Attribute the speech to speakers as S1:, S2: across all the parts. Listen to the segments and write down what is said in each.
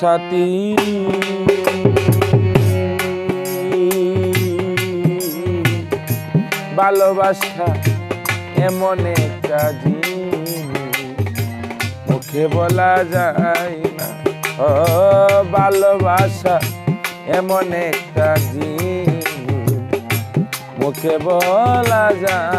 S1: সাথী। ভালোবাসা এমন একটা মুখে বলা যায় না। ও, ভালোবাসা এমন একটা মুখে বলা যায়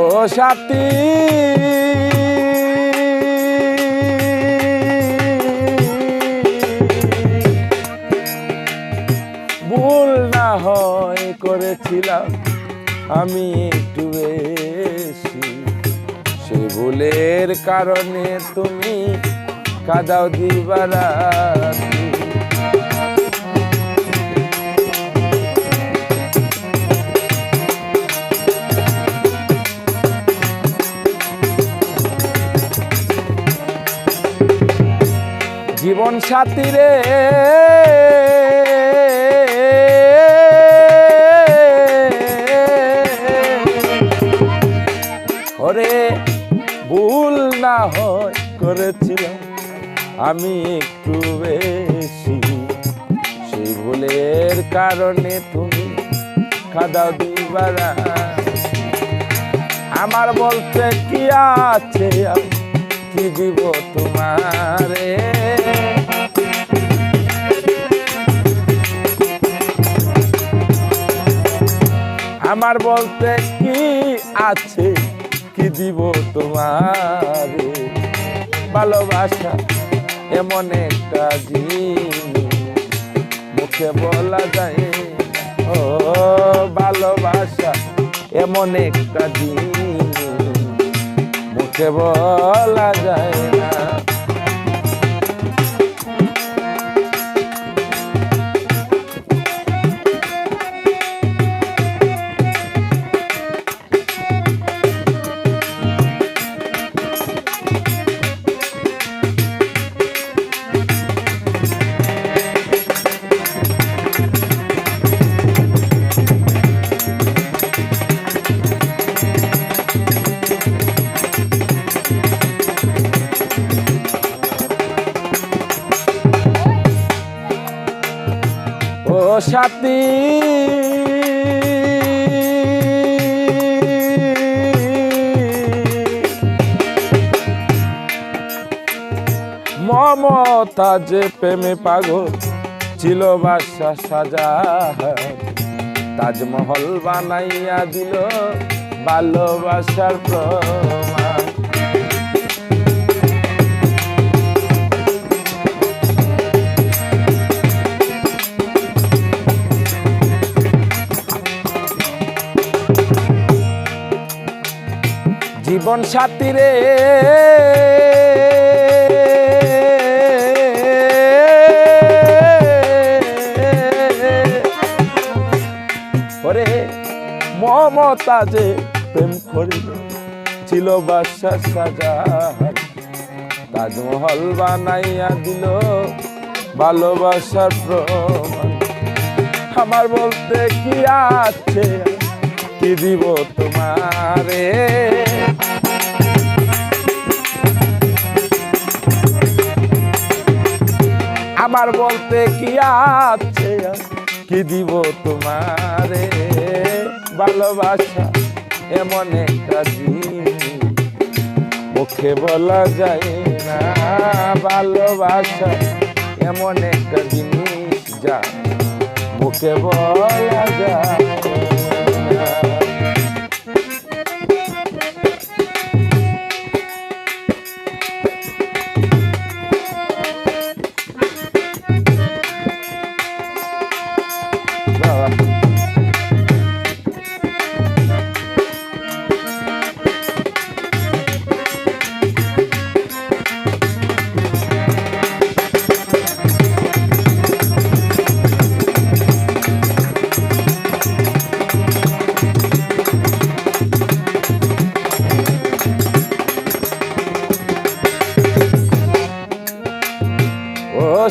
S1: ও ভুল না হয় করেছিলাম আমি একটু বেশি। সেই ভুলের কারণে তুমি কাদাও দিবারাতি। জীবন সাথী রে? ওরে ভুল না হয় করেছিলাম আমি একটু বেশি। সেই ভুলের কারণে তুমি খাদাও দিবারা আমার বলতে কি আছে? কি দিব তোমারে? আমার বলতে কি আছে? কি দিব তোমার? ভালোবাসা এমন একটা জিনিস। মুখে বলা যায় ও, ভালোবাসা এমন একটা জিনিস। মুখে বলা যায় সাথী। মমতা যে প্রেমে পাগল ছিল বাসা সাজা। তাজমহল বানাইয়া দিল ভালোবাসার প্রমাণ জীবন সাথী রে। ওরে মমতা যে প্রেম করিল, ছিল বাসা সাজা। তাজমহল বানাইয়া দিল, ভালোবাসার প্রমাণ। আমার বলতে কি আছে, কি দিব তোমারে? আমার বলতে কি আছে? কি দিব তোমার? ভালোবাসা এমন একটা মুখে বলা যায় না, ভালোবাসা এমন একটা জিনিস যা মুখে বলা যায়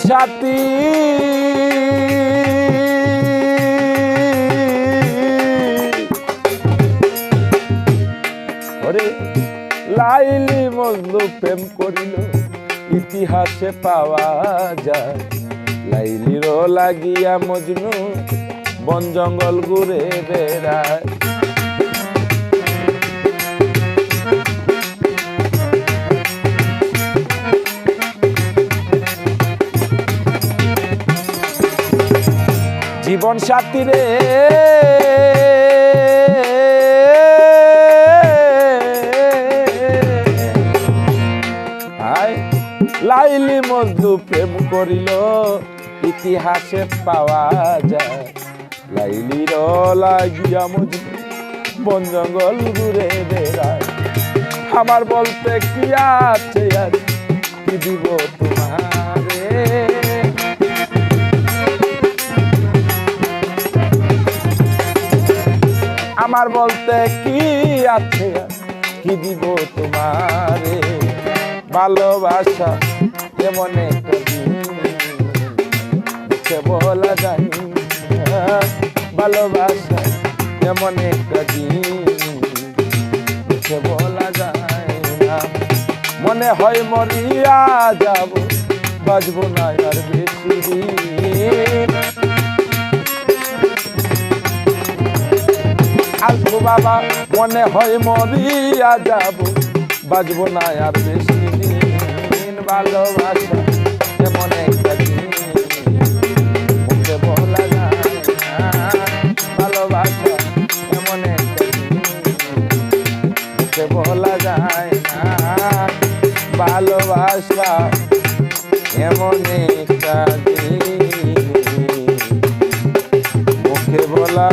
S1: সাথী। ওরে লাইলি মজনু প্রেম করিল, ইতিহাসে পাওয়া যায়। লাইলির লাগিয়া মজনু, বন জঙ্গল ঘুরে বেড়ায়। জীবন সাথী রে। লাইলি মজদু প্রেম করিল, ইতিহাসে পাওয়া যায়। লাইলির লাগিয়া মজদু বন জঙ্গল ঘুরে বেড়ায়। আমার বলতে কি আছে দিব তোমারে আমার বলতে কি আছে? কি দিব তোমারে? ভালোবাসা এমন একটা বলা যায় ভালোবাসা এমন একটা জিনিস, বলা যায় না। মনে হয় মরিয়া যাব বাজবো না আর বেশি আসব বাবা মনে হয় মরিয়া যাব। বাজবো না আর বেশি দিন ভালোবাসা এমন একটা জিনিস, মুখে বলা যায় না। ভালোবাসা এমন মুখে বলা